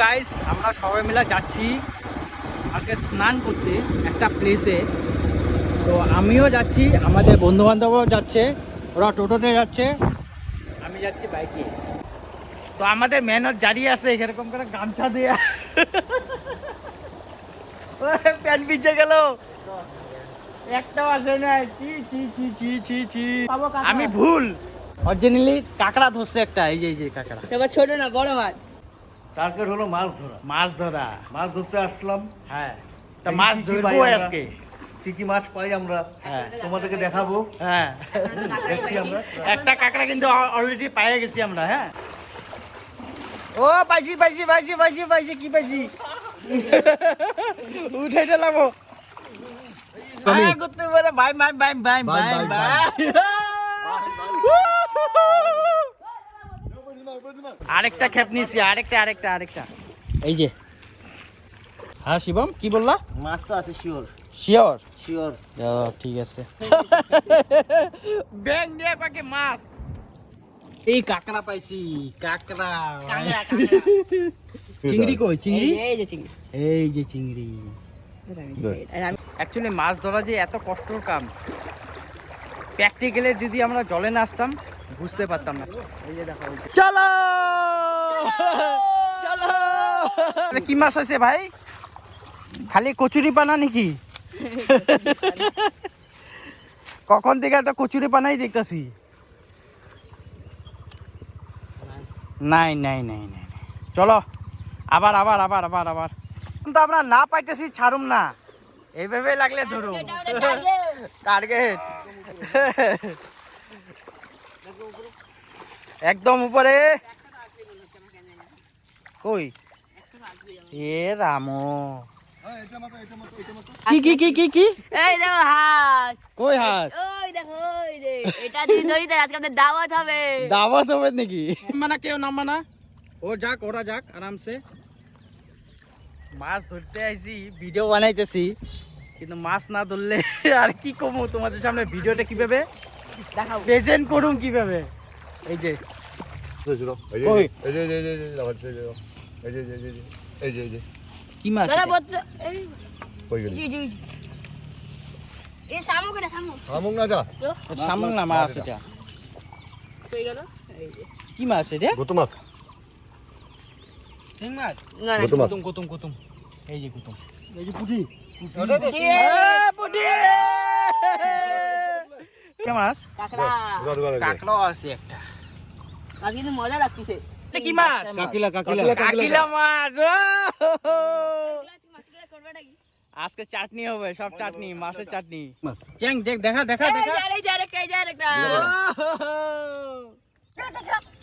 Guys আমরা সবাই মিলে যাচ্ছি আজকে স্নান করতে একটা প্লেসে তো আমিও যাচ্ছি আমাদের বন্ধু বান্ধবও যাচ্ছে ওরা টোটোতে যাচ্ছে আমি যাচ্ছি বাইকে তো আমাদের মেহনত জারি আছে এরকম করে গামছা দিয়ে। প্যান্ট ভিজে গেল। একটাও আসে না চি চি চি চি চি চি আমি ভুল। অরিজিনালি কাঁকড়া ধরছে একটা এই যে এই যে কাঁকড়া। এবার ছোট না বড় মাছ। টার্গেট হলো মাছ ধরা। মাছ ধরা। মাছ ধরতে আসলাম। হ্যাঁ। তা মাছ ধরবো আজকে? কি কি মাছ পাই আমরা? হ্যাঁ। তোমাদেরকে দেখাবো। হ্যাঁ। একটা কাঁকড়া কিন্তু অলরেডি পেয়ে গেছি আমরা হ্যাঁ। ও পাইছি পাইছি পাইছি পাইছি পাইছি কি পাইছি? উঠে দিলাম করতে পারে ভাই ভাই ভাই ভাই ভাই ভাই, ভাই আরেকটা খেপ নিয়েছি আরেকটা আরেকটা আরেকটা। এই যে। হ্যাঁ শিবম কি বললা? মাছ তো আছে শিওর। শিওর? শিওর। ঠিক আছে। ব্যাং দিয়ে পাকে মাছ। এই কাঁকড়া পাইছি কাঁকড়া। চিংড়ি কই চিংড়ি যে, এই যে চিংড়ি। এই যে চিংড়ি। অ্যাকচুয়ালি মাছ ধরা যে এত কষ্টর কাম প্র্যাকটিক্যালি যদি আমরা জলে না আসতাম বুঝতে পারতাম না। এই যে দেখো চলো! চলো কি মাছ আছে ভাই? খালি কচুরি পানা নাকি? কখন থেকে তো কচুরি পানাই দেখতেছি। নাই নাই নাই নাই। চলো, আবার আবার আবার আবার আবার। কিন্তু আমরা না পাইতেছি, ছাড়ুম না। এইভাবে লাগলে এটা টার্গেট একদম উপরে। কই এ রাম কি কি কি কি কি এই দেখো হাঁস কই হাস ওই দেখো ওই রে এটা দিয়ে ধরি তাই আজকে আমাদের দাওয়াত হবে দাওয়াত হবে নাকি মানা কেউ মানা ও যাক ওরা যাক আরামসে মাছ ধরতে আইছি ভিডিও বানাইতেছি কিন্তু মাছ না ধরলে আর কি কমু তোমাদের সামনে ভিডিওটা কীভাবে দেখাবো প্রেজেন্ট করুম কীভাবে এই যে কি মাছ দাদা এই জি জি জি। এই শামুক এটা শামুক। তো? সামুং না মাছ এটা। গেল? এই যে। কি মাছ এটা? মাছ। শিং মাছ? না না। কুতুম কুতুম কুতুম এই যে কুতুম এই যে পুঁটি। কে মাছ? কাকড়া আছে একটা। আজ কিন্তু মজা লাগতেছে। এটা কি মাছ? কাকিলা। কাকিলা। কাকিলা মাছ আজকে চাটনি হবে সব চাটনি মাছের চাটনি। চ্যাং দেখ দেখা দেখা দেখা।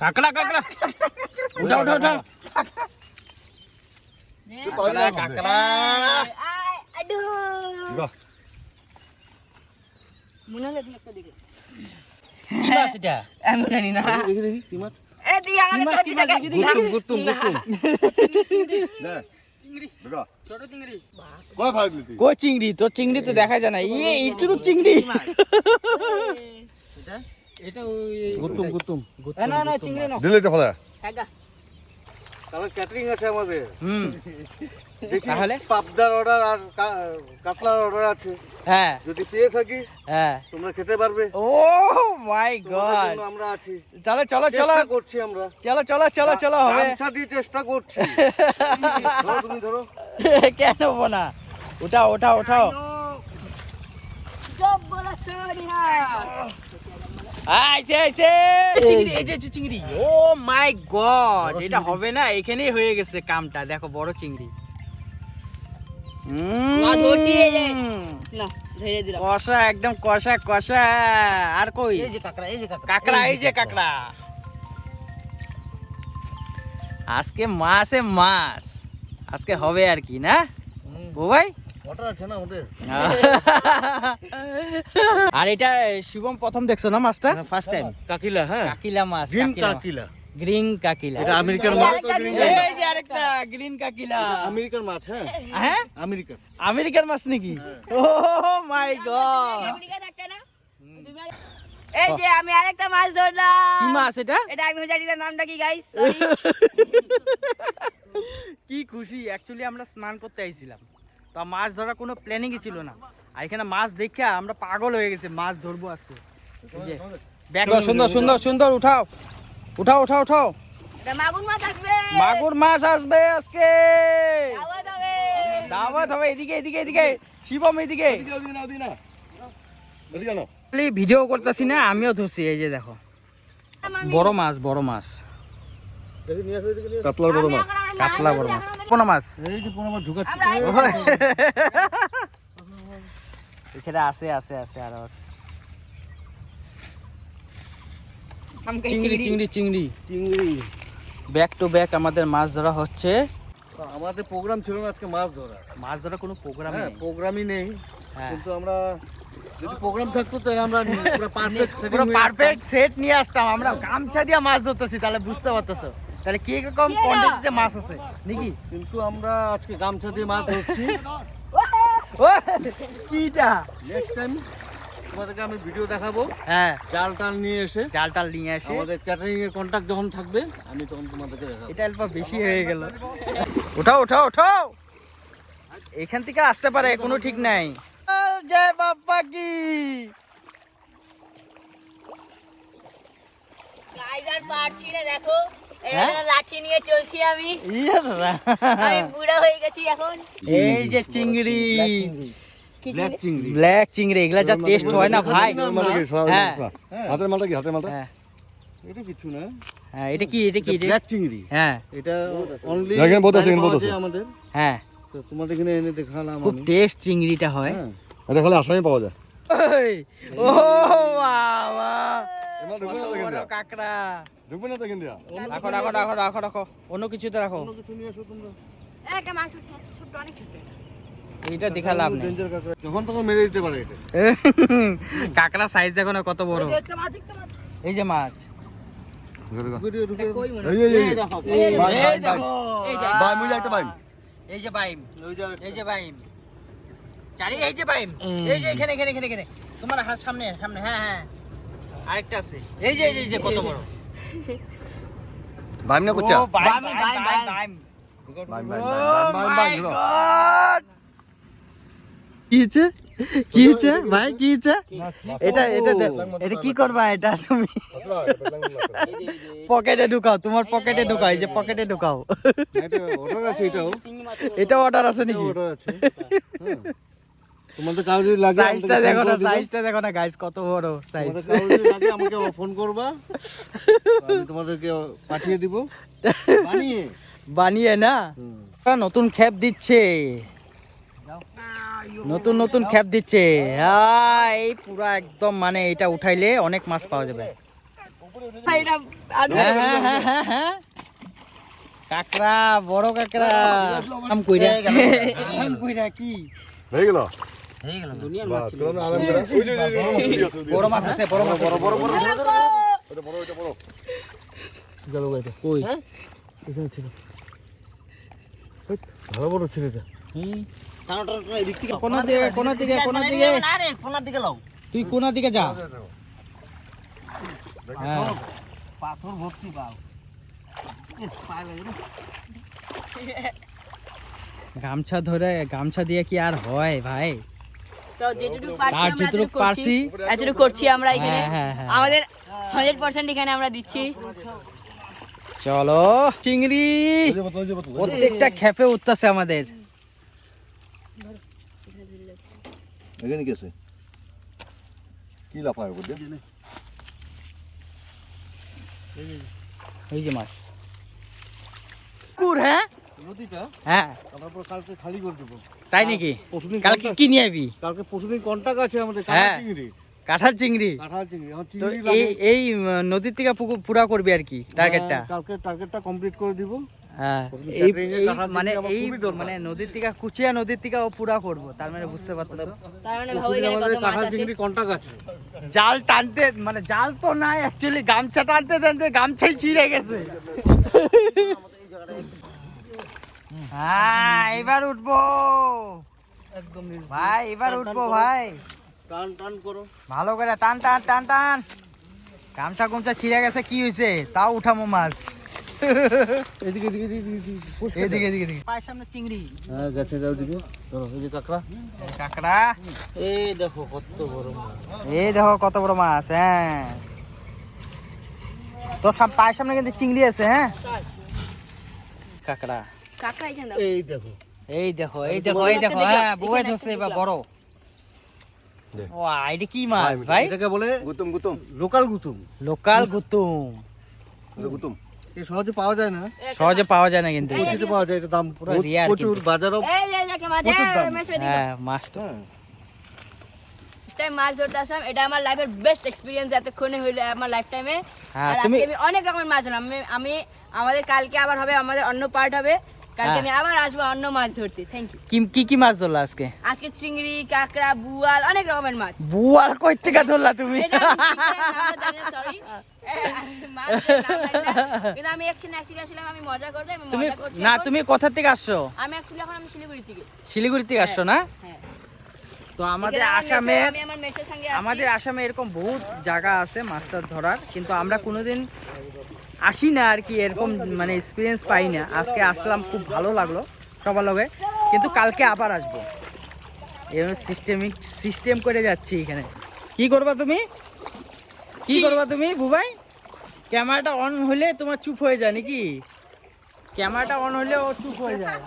কাকড়া কাকড়া। উঠা উঠা উঠা। কাকড়া কাকড়া আডু। মনে হলো একটা দিকে। কি মাছ এটা? আমি জানি না দেখি দেখি কি মাছ? কই চিংড়ি? তোর চিংড়ি তো দেখা যায় না। ইয়ে ইতুরু চিংড়ি। এটা? গুতুম গুতুম না না চিংড়ি না। দিলে ফলা ক্যাটারিং আছে আমাদের। হুম। তাহলে? পাবদার অর্ডার আর কাতলার অর্ডার আছে। হ্যাঁ। যদি পেয়ে থাকি হ্যাঁ। তোমরা খেতে পারবে। Oh my God. আমরা আছি। তাহলে চলো চলো। করছি আমরা। চলো চলো চলো চলো হবে। গামছা দিয়ে চেষ্টা করছি। ধরো তুমি ধরো। কেন না? উঠাও যে যে চিংড়ি। ও মাই গড এটা হবে না? এখানেই হয়ে গেছে কামটা। দেখো বড় চিংড়ি। কষা একদম কষা কষা। আর কই? এই যে কাকড়া এই যে কাকড়া। কাকড়া এই যে কাকড়া। আজকে মাসে মাছ। আজকে হবে আর কি না? ও ভাই? আর এটা শিবম প্রথম দেখছ না মাছটা? ফার্স্ট টাইম কাকিলা হ্যাঁ। কাকিলা মাছ কাকিলা মাছ। কাকিলা। গ্রিন কাকিলা এটা আমেরিকান মাছ। এই যে আরেকটা গ্রিন কাকিলা আমেরিকান মাছ হ্যাঁ? হ্যাঁ? আমেরিকান আমেরিকার মাছ নাকি? ও মাই গড। আমেরিকা থাকতে না? এই যে আমি আরেকটা মাছ ধরলাম। কি মাছ এটা? এটা আমি জানি না নামটা কি গাইস কি খুশি। অ্যাকচুয়ালি আমরা স্নান করতে আইছিলাম। তো মাছ ধরার কোনো প্ল্যানিংই ছিল না। আর এখানে মাছ দেখে আমরা পাগল হয়ে গেছে। মাছ ধরবো আজকে। সুন্দর সুন্দর সুন্দর উঠাও। উঠাও উঠাও উঠাও। মাগুর মাছ আসবে। মাছ আসবে আজকে। দাওয়াত হবে। এদিকে এদিকে এদিকে। শিবম এদিকে। ভিডিও করতেছি না আমিও ধরছি এই যে দেখো। বড় মাছ বড় মাছ। কাতলার বড় মাছ। কাতলা বড় মাছ। কোন মাছ। এই যে পোনা মাছ ঢুকাচ্ছে। এখানে আছে আছে আছে আরও আছে। চিংড়ি চিংড়ি। চিংড়ি চিংড়ি। ব্যাক টু ব্যাক আমাদের মাছ ধরা হচ্ছে। আমাদের প্রোগ্রাম ছিল না আজকে মাছ ধরা মাছ ধরা কোনো প্রোগ্রাম হ্যাঁ প্রোগ্রামই নেই। হ্যাঁ। কিন্তু আমরা যদি প্রোগ্রাম থাকতো তাহলে আমরা পুরো পারফেক্ট পুরো পারফেক্ট সেট নিয়ে আসতাম। আমরা গামছা দিয়ে মাছ ধরতেছি তাহলে বুঝতে পারতেছো। তাহলে কি রকম কোয়ান্টিটিতে মাছ আছে? নাকি? কিন্তু আমরা আজকে গামছা দিয়ে মাছ ধরছি। কিটা? নেক্সট টাইম তোমাদেরকে আমি ভিডিও দেখাবো। হ্যাঁ। জাল টাল নিয়ে এসে। জাল টাল নিয়ে আসে আমাদের ক্যাটারিং এর কন্ট্যাক্ট যখন থাকবে আমি তখন তোমাদেরকে দেখাবো। এটা অল্প বেশি হয়ে গেল। উঠাও উঠাও উঠাও! এখান থেকে আসতে পারে কোনো ঠিক নাই। জয় বাপ্পা কি? গাইজ পারছি না দেখো। হ্যাঁ? লাঠি নিয়ে চলছি আমি। ইয়ে আমি বুড়া হয়ে গেছি এখন। এই যে চিংড়ি। ব্ল্যাক চিংড়ি? ব্ল্যাক চিংড়ি এগুলা যা টেস্ট হয় না ভাই? হ্যাঁ। হাতের মালটা কি? হাতের মালটা হ্যাঁ। এটা কিছু না। হ্যাঁ এটা কি? এটা কি? ব্ল্যাক চিংড়ি। হ্যাঁ। এটা অনলি দেখেন, বোধ আছে, বোধ আছে। আমাদের। হ্যাঁ। তো তোমাদের এখানে এনে দেখালাম খুব টেস্ট চিংড়িটা হয়। হ্যাঁ। এটা খালি আসামি পাওয়া যায়। ও বাবা। এবার ঢুকবে না কত দেখেন বড় দিয়া। কাঁকড়া। না দেখেন দিয়া। রাখো রাখো রাখো রাখো রাখো। অন্য কিছুতে রাখো। কোনো কিছু নিয়ে এসো তোমরা। একটা মাছ ছোট ছোট অনেক ছোট এটা। এইটা দেখা লাভ নেই। যখন তখন মেরে দিতে পারে এটা। কাঁকড়া সাইজ দেখো না কত বড়? এই যে মাছ এই যে বাইম এই যে বাইম ওই যে এই যে বাইম চারি এই যে বাইম এই। যে এখানে এখানে এখানে এখানে। তোমার হাত সামনে সামনে হ্যাঁ হ্যাঁ। আরেকটা আছে। এই যে এই যে, এই যে কত বড়? বাইম না করছা? বাইম, বাইম, বাইম, বাইম। বাইম বাইম বাইম বাইম God! কি হচ্ছে কি হচ্ছে ভাই কি হচ্ছে এটা এটা এটা কি করবা এটা তুমি পকেটে ঢুকাও তোমার পকেটে ঢুকাও এই যে পকেটে ঢুকাও এটা অর্ডার আছে এটাও এটা অর্ডার আছে নাকি অর্ডার আছে হ্যাঁ। তোমাদের কারও লাগে সাইজটা দেখো না সাইজটা দেখো না গাইস কত বড় সাইজ তোমাদের কারও লাগে আমাকে ফোন করবা আমি তোমাদেরকে পাঠিয়ে দিব বানিয়ে বানিয়ে না নতুন খ্যাপ দিচ্ছে নতুন নতুন খ্যাপ দিচ্ছে। এই পুরা একদম মানে এটা উঠাইলে অনেক মাছ পাওয়া যাবে। হ্যাঁ হ্যাঁ হ্যাঁ কাকড়া বড় কাকড়া। আম কইরা। আম কইরা কি? হয়ে গেল? বড় মাছ আছে বড় মাছ বড় বড় বড় ওটা বড়। ওটা বড় কই? এখানে ছিল। ভালো বড় ছিল এটা হুম। দিকে দিকে দিকে? কোনার দিকে লাও? তুই কোন দিকে যা। হ্যাঁ। পাথর ভর্তি পাও। গামছা ধরে গামছা দিয়ে কি আর হয় ভাই? তো যেটুকু পারছি আমরা করছি। এতটুকু করছি আমরা এখানে। হ্যাঁ, হ্যাঁ। আমাদের হান্ড্রেড পার্সেন্ট এখানে আমরা দিচ্ছি। চলো চিংড়ি। প্রত্যেকটা খেপে উঠতেছে আমাদের। এখানে কি আছে? কি লাফায় উপর দিয়ে এই যে মাছ। কুর হ্যাঁ? নদীটা? হ্যাঁ। আমরা কালকে খালি করে দেবো। তাই নাকি? পরশুদিন কালকে কি নিয়ে আবি কালকে পরশুদিন কন্টাক্ট আছে আমাদের হ্যাঁ। কাঁঠাল চিংড়ি। তো এই নদীর থেকে পুরা করবি আর কি টার্গেটটা হ্যাঁ, কালকে টার্গেটটা কমপ্লিট করে দিব। এই কাঁঠাল মানে এই মানে নদীর থেকে কুচিয়া নদীর থেকে ও পুরা করব তার মানে বুঝতে পারতো মানে জাল টানতে মানে জাল তো নাই অ্যাকচুয়ালি গামছা টানতে টানতে গামছাই ছিঁড়ে গেছে। হ্যাঁ এবার উঠবো। একদম ভাই এবার উঠবো ভাই। টান টান করো। ভালো করে টান টান টান টান। গামছা গুমছা ছিঁড়ে গেছে কি হয়েছে তাও উঠামো মাছ। এদিকে এদিকে এদিকে এদিকে এদিকে পায়ের সামনে চিংড়ি। হ্যাঁ গাছের ওদিকে ধরো এই যে কাঁকড়া। কাঁকড়া। এই দেখো কত বড় মাছ। এই দেখো কত বড় মাছ হ্যাঁ। তোর সব পায়ের সামনে কিন্তু চিংড়ি আছে হ্যাঁ? কাঁকড়া। কাকা এখানে এই দেখো। এই দেখো এই দেখো এই দেখো হ্যাঁ বুয়ে ধরছে এবার বড়। ও এটা কি মাছ ভাই? এটাকে বলে গুতুম গুতুম। লোকাল গুতুম। লোকাল গুতুম। গুতুম। সহজে পাওয়া যায় না। সহজে পাওয়া যায় না কিন্তু। প্রচুর পাওয়া যায় এটা দাম প্রচুর বাজারও প্রচুর দাম। হ্যাঁ মাছটা টাইম মাছ ধরতে আসলাম এটা আমার লাইফের বেস্ট এক্সপিরিয়েন্স এতক্ষণে হইল আমার লাইফ টাইমে হ্যাঁ, আর আমি অনেক রকমের মাছ ধরলাম। আমি আমাদের কালকে আবার হবে আমাদের অন্য পার্ট হবে। কালকে হ্যাঁ। আমি আবার আসব অন্য মাছ ধরতে। থ্যাংক ইউ কি কি কি মাছ ধরলা আজকে? আজকে চিংড়ি কাঁকড়া বুয়াল অনেক রকমের মাছ। বুয়ার কই থেকে ধরলা তুমি? এটা আমি মজা তুমি না তুমি কোথা থেকে আসছো? আমি এখন আমি শিলিগুড়ি থেকে। শিলিগুড়ি থেকে আসছো না? হ্যাঁ। তো আমাদের আসছি। আমাদের আসামে এরকম বহুত জায়গা আছে মাছ টাছ ধরার কিন্তু আমরা কোনোদিন আসি না আর কি এরকম মানে এক্সপিরিয়েন্স পাই না। আজকে আসলাম খুব ভালো লাগল সবার লগে। কিন্তু কালকে আবার আসব। এবার সিস্টেমিক সিস্টেম করে যাচ্ছি এখানে। কি করবা তুমি? কি করবা তুমি বুবাই? ক্যামেরাটা অন হলে তোমার চুপ হয়ে যায় নাকি? ক্যামেরাটা অন হলে ও চুপ হয়ে যায়।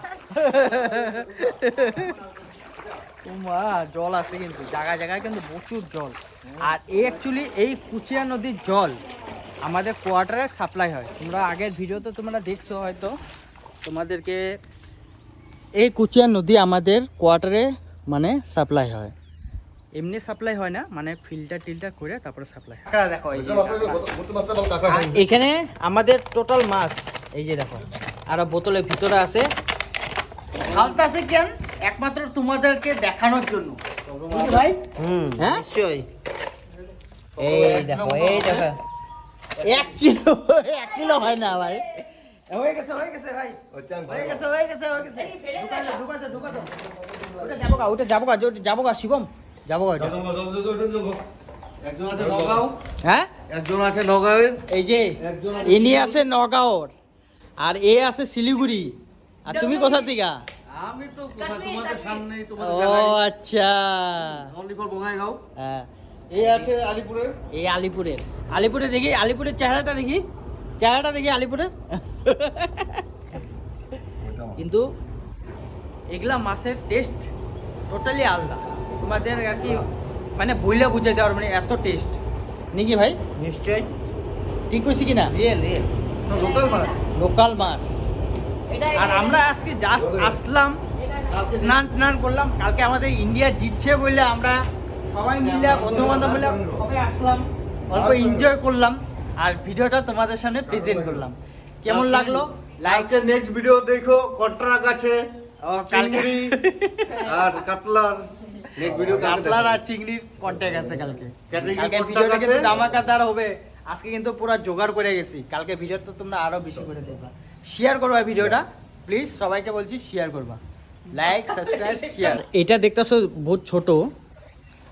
মা জল আছে কিন্তু জায়গায় জায়গায় কিন্তু প্রচুর জল। আর এই অ্যাকচুয়ালি এই কুচিয়া নদীর জল আমাদের কোয়ার্টারে সাপ্লাই হয়। তোমরা আগের ভিডিওতে তোমরা দেখছ হয়তো। তোমাদেরকে এই কুচিয়া নদী আমাদের কোয়ার্টারে মানে সাপ্লাই হয়। এমনি সাপ্লাই হয় না মানে ফিল্টার টিল্টার করে তারপরে সাপ্লাই হয়। দেখো এই যে এখানে আমাদের টোটাল মাছ এই যে দেখো আর বোতলের ভিতরে আছে। হালতা আছে কেন? একমাত্র তোমাদেরকে দেখানোর জন্য। ভাই হুম। হ্যাঁ? নিশ্চয়ই। এই দেখো এই দেখো। এক কিলো এক কিলো হয় না ভাই। হয়ে গেছে হয়ে গেছে আচ্ছা হয়ে গেছে হয়ে গেছে হয়ে গেছে। ওটা যাব গা ওটা যাব গা ওটা যাব গা শিবম। যাব গা একজন আছে নগাঁও? হ্যাঁ? একজন আছে নগাঁওয়ের এই যে ইনি আছে নগাঁওর আর এ আছে শিলিগুড়ি। আর তুমি কোথা থেকে? আমি তো তোমাদের। ও আচ্ছা। Only for Bongaigaon? হ্যাঁ। এই আছে আলিপুরের? এই আলিপুরের। আলিপুরে দেখি আলিপুরের চেহারাটা দেখি। চেহারাটা দেখি আলিপুরের কিন্তু এগুলা মাছের টেস্ট টোটালি আলাদা। তোমাদের আর কি মানে বইলে বুঝে দেওয়ার মানে এত টেস্ট নাকি ভাই? নিশ্চয়ই। ঠিক কইছি কিনা? রিয়েল রিয়েল লোকাল মাছ? লোকাল মাছ। আর আমরা আজকে জাস্ট আসলাম স্নান টান করলাম কালকে আমাদের ইন্ডিয়া জিতছে বলে আমরা সবাই মিলে বন্ধু বান্ধব মিলে সবাই আসলাম অল্প এনজয় করলাম আর ভিডিওটা তোমাদের সামনে প্রেজেন্ট করলাম। কেমন লাগল? লাইক নেক্সট ভিডিও দেখো আছে চিংড়ি আর কাতলার। নেক্সট ভিডিও কাতলার আর চিংড়ির কন্ট্যাক্ট আছে কালকে। কালকে ভিডিওটা কিন্তু ধামাকাদার হবে। আজকে কিন্তু পুরো জোগাড় করে গেছি। কালকে ভিডিও তো তোমরা আরও বেশি করে দেখবা। শেয়ার করবা ভিডিওটা প্লিজ সবাইকে বলছি শেয়ার করবা। লাইক সাবস্ক্রাইব শেয়ার এটা দেখতেছো বহুত ছোট।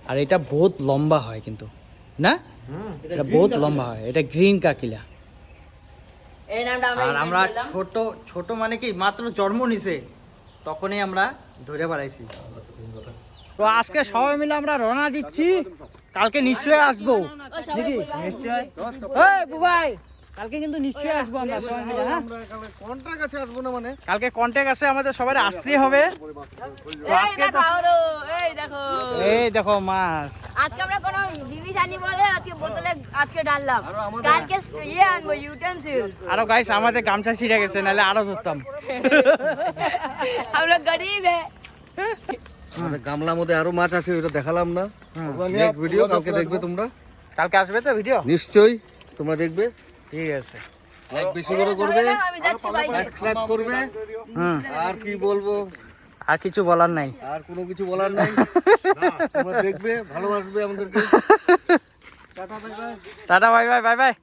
আর এটা বহুত লম্বা হয় কিন্তু। না? এটা বহুত লম্বা হয় এটা গ্রিন কাকিলা। আর আমরা ছোট ছোট মানে কি মাত্র জন্ম নিছে তখনই আমরা ধরে বেড়াইছি। তো আজকে সবাই মিলে আমরা রওনা দিচ্ছি কালকে নিশ্চয়ই আসব। নাকি? নিশ্চয় বুবাই! কালকে কিন্তু নিশ্চয়ই আসব আমরা সবাই মিলে হ্যাঁ আমরা এখানে কন্ট্রা কাছে আসব না মানে? কালকে কন্ট্যাক্ট আছে আমাদের সবাই আসতেই হবে। আজকে তো- আরও, এই দেখো। এই দেখো মাছ। আজকে আমরা কোনো জিনিস আনি বলে আজকে বোতলে আজকে ঢাললাম কালকে ইয়ে আনব ইউটেন্সিল আরও গাইস আমাদের গামছা ছিঁড়ে গেছে নাহলে আরও ধরতাম। আমরা গরিব হ্যাঁ আমাদের গামলার মধ্যে আরও মাছ আছে ওটা দেখালাম না। ভিডিও কালকে দেখবে তোমরা। কালকে আসবে তো ভিডিও নিশ্চয়ই তোমরা দেখবে। ঠিক আছে। লাইক বেশি করে করবে ভাই সাবস্ক্রাইব করবে। হুম। আর কি বলব? আর কিছু বলার নাই। আর কোনো কিছু বলার নাই? তোমরা দেখবে ভালোবাসবে আমাদেরকে। Tata bye bye. Tata bye bye bye bye.